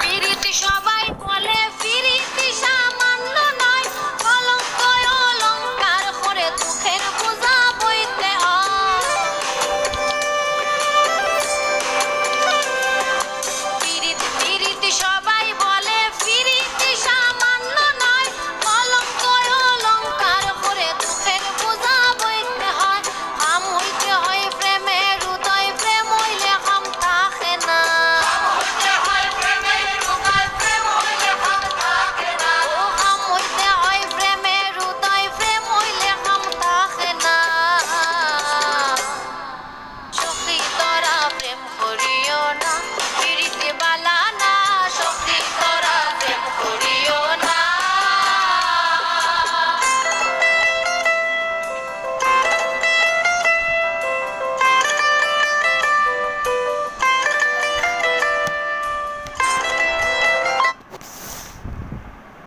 পিড়িত সব